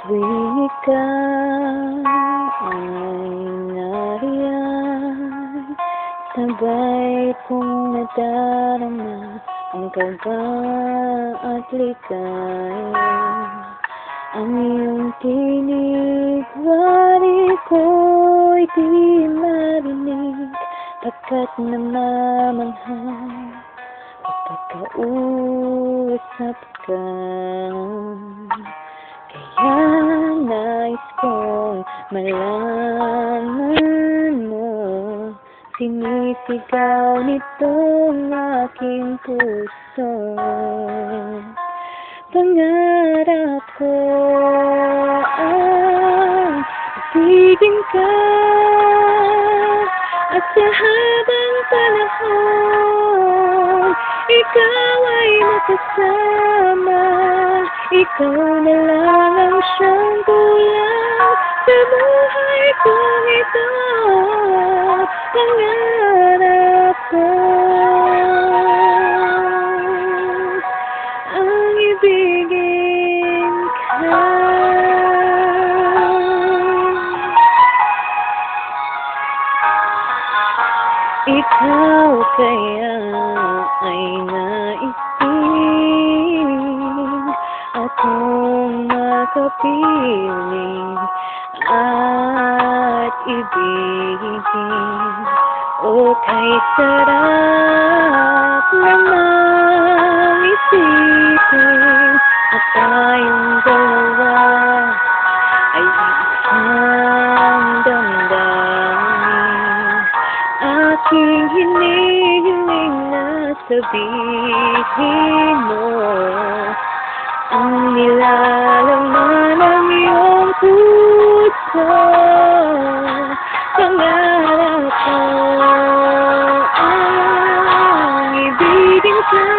Tuwing ikaw ay nariyan Sabay kong nadarama ang kaba at ligaya Ang iyong tinig, wari ko'y di marinig Pagkat namamanghang kapag kausap ka nais kong malaman mo. Sinisigaw nitong aking puso. Pangarap ko ang ibigin ka. At sa habang panahon Ikaw ay makasama Ikaw na lang ang siyang kulang Sa buhay kong ito Pangarap ko. Ang ibigin ka. Ikaw kaya ay naising makapiling at ibigin O kay sarap namang isipin At tayong dalawa ay isang damdamin Aking hinihiling na sabihin mo Ang nilalaman ng iyong puso Pangarap ko ang ibigin ka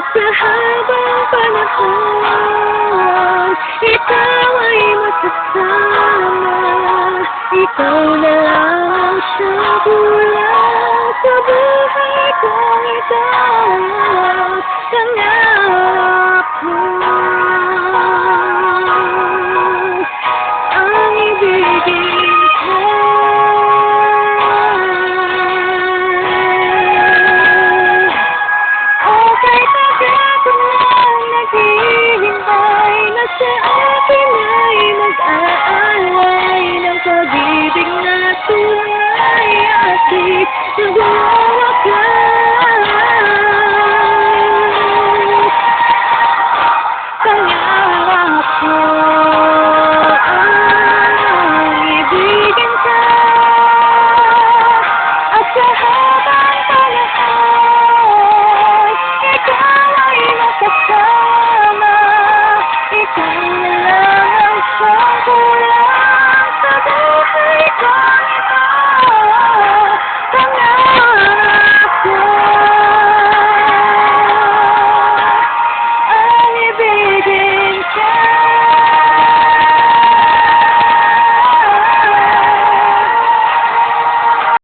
At sa habang panahon Ikaw ay makasama Ikaw na lang siyang kulang Sa buhay ito Pangarap ko Ang ibigin ka O kay ko lang naghihintay Na sa akin ay mag-aalay Ng pag-ibig na tunay At di nagawa